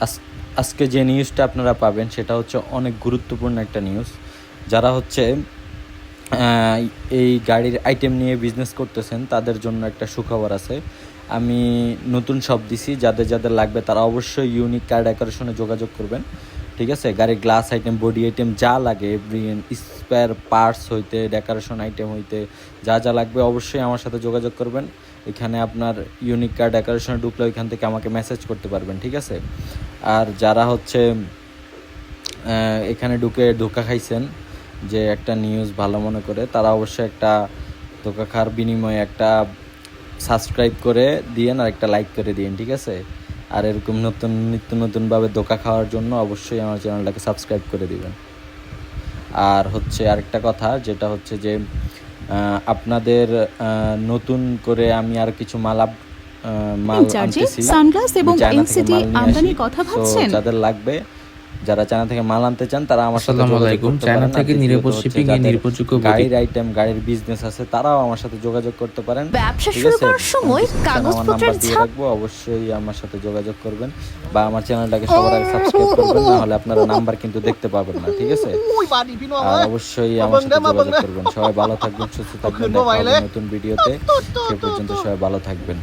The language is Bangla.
আজ- আজকে যে নিউজটা আপনারা পাবেন সেটা হচ্ছে অনেক গুরুত্বপূর্ণ একটা নিউজ যারা হচ্ছে এই গাড়ির আইটেম নিয়ে বিজনেস করতেছেন, তাদের জন্য একটা সুখবর আছে। আমি নতুন সব দিছি, যাদের যাদের লাগবে তারা অবশ্যই ইউনিক কার ডেকোরেশনে যোগাযোগ করবেন। ঠিক আছে? গাড়ির গ্লাস আইটেম বডি আইটেম যা লাগে স্পেয়ার পার্টস হইতে ডেকোরেশন আইটেম হইতে, যা যা লাগবে অবশ্যই আমার সাথে যোগাযোগ করবেন। এখানে আপনার ইউনিক কার ডেকোরেশনে ঢুকলে ওইখান থেকে আমাকে মেসেজ করতে পারবেন, ঠিক আছে? আর যারা হচ্ছে এখানে ঢুকে ধোকা খাইছেন যে একটা নিউজ ভালো মনে করে, তারা অবশ্যই একটা ধোকা খাওয়ার বিনিময়ে একটা সাবস্ক্রাইব করে দিয়েন আর একটা লাইক করে দিয়েন, ঠিক আছে? আর এরকম নতুন, নিত্য নতুনভাবে ধোকা খাওয়ার জন্য অবশ্যই আমার চ্যানেলটাকে সাবস্ক্রাইব করে দিবেন। আর হচ্ছে আরেকটা কথা, যেটা হচ্ছে যে আপনাদের নতুন করে আমি আর কিছু মাল মাল সানগ্লাস এবং এনসিটি আমদানির কথা ভাবছেন? যাদের লাগবে যারা চায়না থেকে মাল আনতে চান তারা আমার সাথে চায়না থেকে নিরাপদ শিপিং এর নির্ভরযোগ্য গাড়ির আইটেম গাড়ির বিজনেস আছে তারাও আমার সাথে যোগাযোগ করতে পারেন। ব্যবসা শুরু করার সময় কাগজপত্রের ছাপ অবশ্যই আমার সাথে যোগাযোগ করবেন বা আমার চ্যানেলটাকে সবার আগে সাবস্ক্রাইব করবেন না হলে আপনারা নাম্বার কিন্তু দেখতে পাবেন না ঠিক আছে? আর অবশ্যই আমার সাথে যোগাযোগ করবেন। সবাই ভালো থাকবেন সুস্থ থাকবেন নতুন ভিডিওতে। সে পর্যন্ত সবাই ভালো থাকবেন।